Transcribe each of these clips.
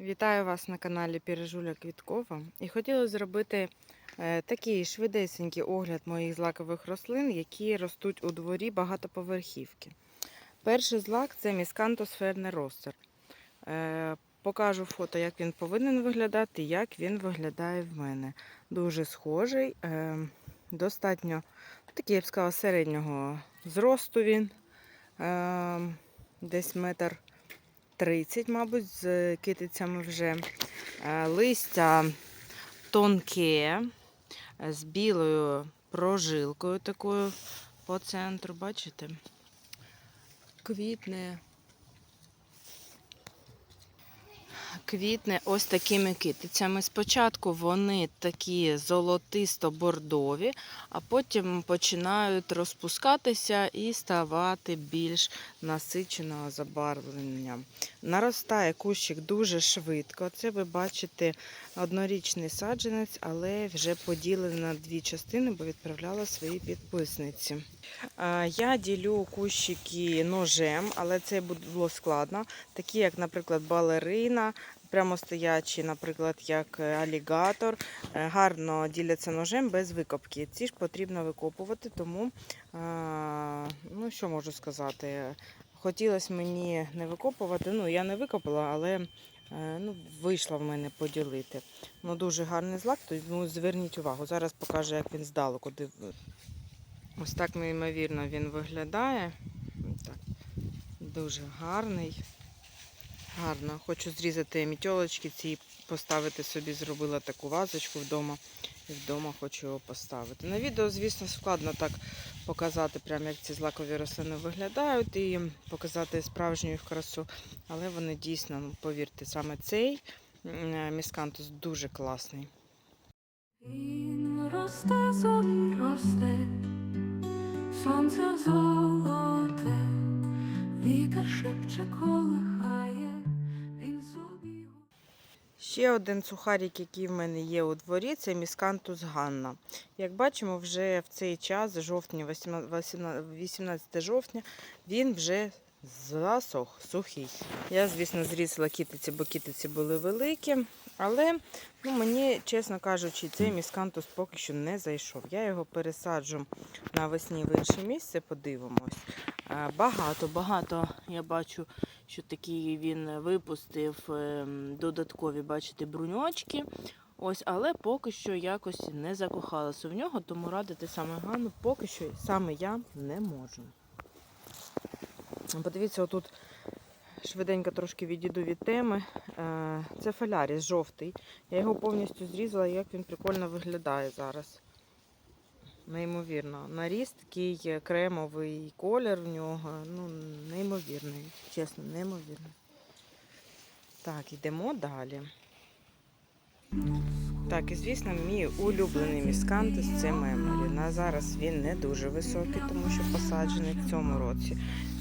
Вітаю вас на каналі Пірижуля Квіткова. І хотіла зробити е, такий швидесенький огляд моїх злакових рослин, які ростуть у дворі багатоповерхівки. Перший злак це міскантус ростер. Е, Покажу фото, як він повинен виглядати, як він виглядає в мене. Дуже схожий, е, достатньо такий, я б сказала, середнього зросту він. Десь метр 30, мабуть, з китицями вже. Е, Листя тонке, е, з білою прожилкою такою по центру, бачите? Квітне. Квітне ось такими китицями. Спочатку вони такі золотисто-бордові, а потім починають розпускатися і ставати більш насиченого забарвлення. Наростає кущик дуже швидко. Це ви бачите однорічний саджанець, але вже поділений на дві частини, бо відправляла свої підписниці. Я ділю кущики ножем, але це було складно. Такі, як, наприклад, балерина, прямостоячі, наприклад, як е, алігатор, е, гарно діляться ножем без викопки. Ці ж потрібно викопувати, тому, ну що можу сказати, хотілося мені не викопувати. Ну, я не викопала, але е, ну, вийшло в мене поділити. Ну, дуже гарний злак, тому зверніть увагу. Зараз покажу, як він здалеку. Ось так неймовірно він виглядає. Так, дуже гарний. Гарно. Хочу зрізати мітьолочки ці поставити собі, зробила таку вазочку вдома. І вдома хочу його поставити. На відео, звісно, складно так показати, прямо як ці злакові рослини виглядають і показати справжню їх красу. Але вони дійсно, ну, повірте, саме цей міскантус дуже класний. Він росте, зорі росте, сонце золоте, вітер шепче колихає, Ще один сухарик, який в мене є у дворі, це міскантус Ганна. Як бачимо, вже в цей час, жовтня, 18 18 жовтня, він вже засох, сухий. Я, звісно, зрізала кітиці, бо кітиці були великі. Але ну, мені, чесно кажучи, цей міскантус поки що не зайшов. Я його пересаджу навесні в інше місце, подивимось. Е, Багато, багато я бачу що такий він випустив ем, додаткові, бачите, бруньочки. Ось, але поки що якось не закохалася в нього, тому радити саме Ганну поки що саме я не можу. Подивіться, отут швиденько трошки відійду від теми. Е, Це фоляріс жовтий. Я його повністю зрізала, як він прикольно виглядає зараз. Неймовірно. Наріс такий кремовий колір в нього. Ну, неймовірний, чесно, неймовірний. Так, йдемо далі. Так, і звісно, мій улюблений міскантус це меморі. На зараз він не дуже високий, тому що посаджений в цьому році.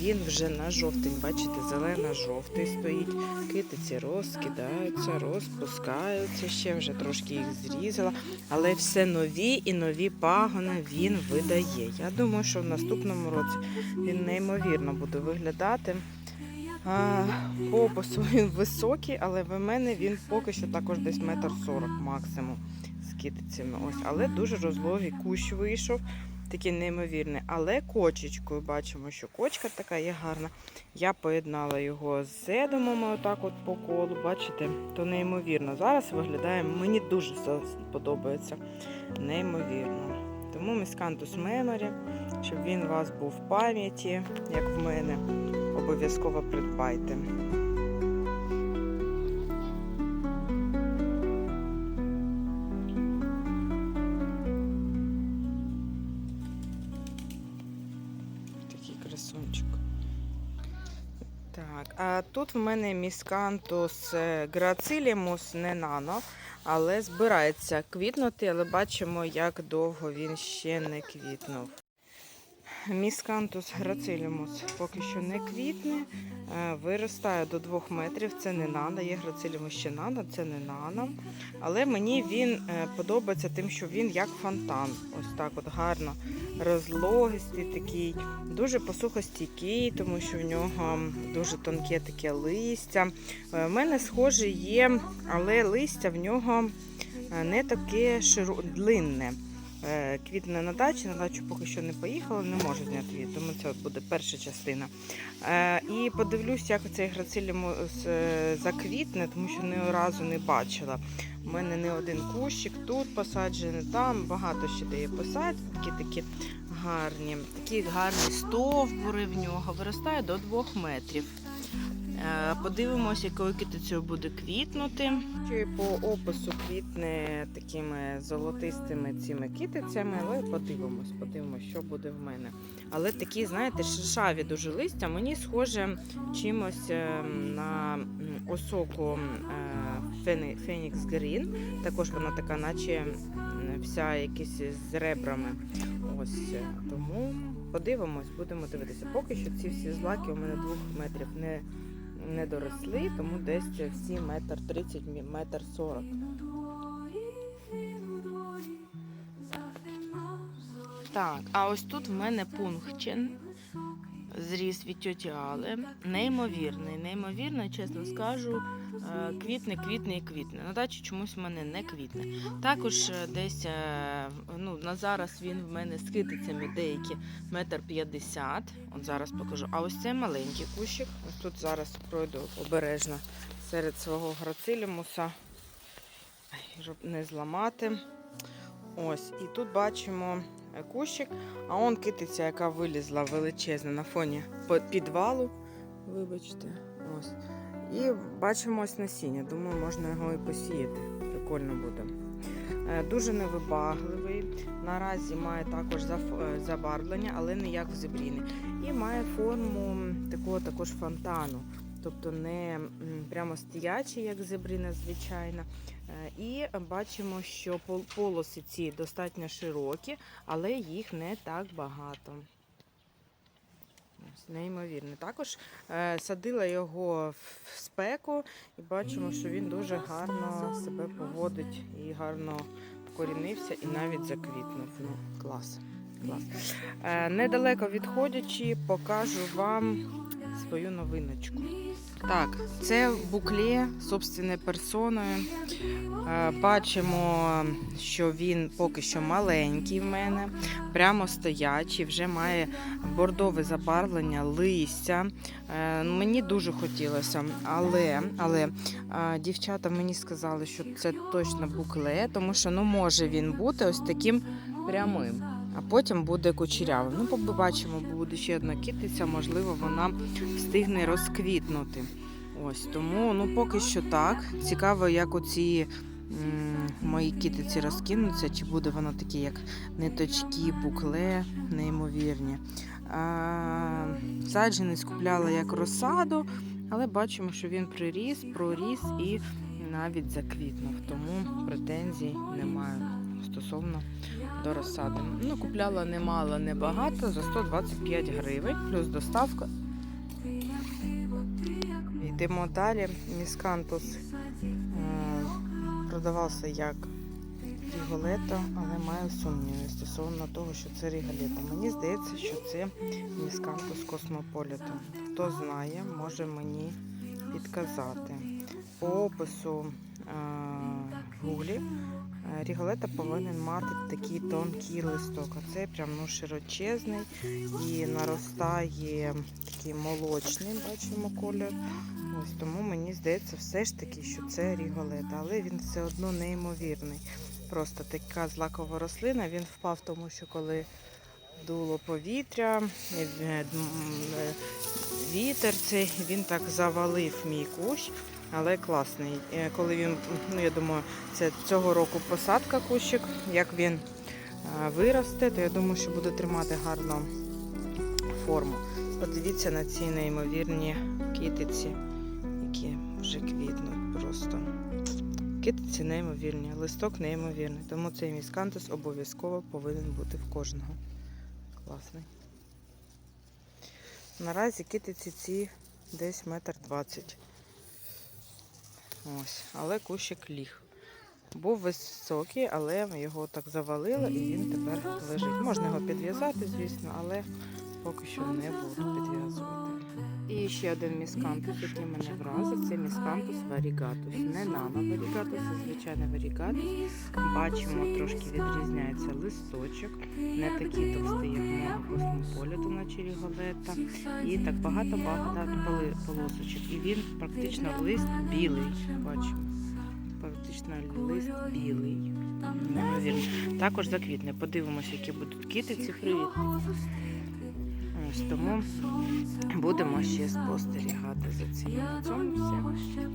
Він вже на жовтень, бачите, зелено-жовтий стоїть. Китиці розкидаються, розпускаються. Ще вже трошки їх зрізала. Але все нові і нові пагони він видає. Я думаю, що в наступному році він неймовірно буде виглядати. А, опису він високий, але в мене він поки що також десь метр сорок максимум з китицями. Ось, але дуже розлогий кущ вийшов, такий неймовірний. Але кочечкою бачимо, що кочка така є гарна. Я поєднала його з седумом отак от по колу. Бачите, то неймовірно. Зараз виглядає, мені дуже подобається. Неймовірно. Тому міскантус меморі, щоб він у вас був в пам'яті, як в мене обов'язково придбайте. Тут в мене міскантус грацилімус не нано, але збирається квітнути, але бачимо, як довго він ще не квітнув. Міскантус грацилімус поки що не квітне, е, виростає до 2 метрів. Це не нано, є грацилімус ще нано, це не нано. Але мені він е, подобається тим, що він як фонтан. Ось так от гарно розлогистий такий, дуже посухостійкий, тому що в нього дуже тонке таке листя. Е, У мене схоже є, але листя в нього е, не таке широ... длинне. Е, Квітне на дачі, на дачу поки що не поїхала, не можу зняти відео, тому це буде перша частина. Е, І подивлюсь, як цей грацилімус е, заквітне, тому що ні разу не бачила. У мене не один кущик тут посаджений, там багато ще де є посадки, такі гарні. Такі гарні стовбури в нього виростає до 2 метрів. Е, Подивимось, якою китицею буде квітнути. Й по опису квітне такими золотистими цими китицями, але подивимось, подивимось, що буде в мене. Але такі, знаєте, шишаві дуже листя. Мені схоже чимось е, на осоку Фенікс Грін. Також вона така, наче вся якісь з ребрами. Ось е, тому подивимось, будемо дивитися. Поки що ці всі злаки у мене двох метрів не, не доросли, тому десь всі метр тридцять, метр сорок. Так, а ось тут в мене пунктчин. Зріс від тьоті Але. Неймовірний, неймовірний, чесно скажу. Е, Квітне, квітне і квітне. На дачі чомусь в мене не квітне. Також е, десь е, ну, на зараз він в мене з китицями деякі метр п'ятдесят. От зараз покажу. А ось це маленький кущик. Ось тут зараз пройду обережно серед свого грацилімуса, щоб не зламати. Ось, і тут бачимо кущик, а он китиця, яка вилізла величезна на фоні підвалу. Вибачте, ось. І бачимо ось насіння. Думаю, можна його і посіяти. Прикольно буде. Е, Дуже невибагливий. Наразі має також е, забарвлення, але не як в зебріни. І має форму такого також фонтану. Тобто не прямо стоячий, як зебрина звичайна. Е, І бачимо, що пол- полоси ці достатньо широкі, але їх не так багато. Неймовірно. Також е, садила його в спеку і бачимо, що він дуже гарно себе поводить і гарно вкорінився і навіть заквітнув. Ну, клас. клас. Е, недалеко відходячи, покажу вам свою новиночку. Так, це букле собственною персоною. Е, Бачимо, що він поки що маленький в мене, прямо стоячий, вже має бордове забарвлення, листя. Е, Мені дуже хотілося, але, але е, дівчата мені сказали, що це точно букле, тому що ну, може він бути ось таким прямим. А потім буде кучерявим. Ну, побачимо, буде ще одна китиця, можливо, вона встигне розквітнути. Ось тому ну поки що так. Цікаво, як оці мої китиці розкинуться, чи буде воно таке, як ниточки, букле, неймовірні. А, саджанець купляла як розсаду, але бачимо, що він приріс, проріс і навіть заквітнув. Тому претензій немає стосовно до розсади. Ну, купляла немало, небагато, за 125 гривень, плюс доставка. Йдемо далі. Міскантус е, продавався як ріголето, але маю сумніви стосовно того, що це ріголето. Мені здається, що це міскантус космополітом. Хто знає, може мені підказати. По опису е, гуглі е, ріголета повинен мати такий тонкий листок. А це прям ну, широчезний і наростає такий молочний, бачимо колір. Ось тому мені здається все ж таки, що це ріголета, але він все одно неймовірний. Просто така злакова рослина. Він впав, тому що коли дуло повітря, е, е, е, вітер цей, він так завалив мій кущ. Але класний. Коли він, ну я думаю, це цього року посадка кущик, як він виросте, то я думаю, що буде тримати гарну форму. Подивіться на ці неймовірні китиці, які вже квітнуть просто. Китиці неймовірні, листок неймовірний. Тому цей міскантус обов'язково повинен бути в кожного. Класний. Наразі китиці ці десь метр двадцять. Ось, але кущик ліг. Був високий, але його так завалило і він тепер лежить. Можна його підв'язати, звісно, але поки що не буду підв'язувати. Ще один міскантус, який мене вразив, це міскантус варігатус. Не нано варігатус, а звичайний варігатус. Бачимо, трошки відрізняється листочок, не такий товстий, як мого космополіту на черіголета. І так багато-багато полосочок. І він практично лист білий. Бачимо. Практично лист білий. Також заквітне. Подивимося, які будуть китиці. Привіт. Ось тому будемо ще спостерігати за цим. На цьому все.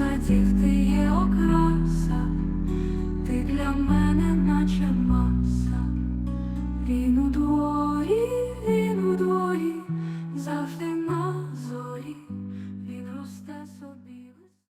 диво, ти як мускус, всіх садів ти є окраса,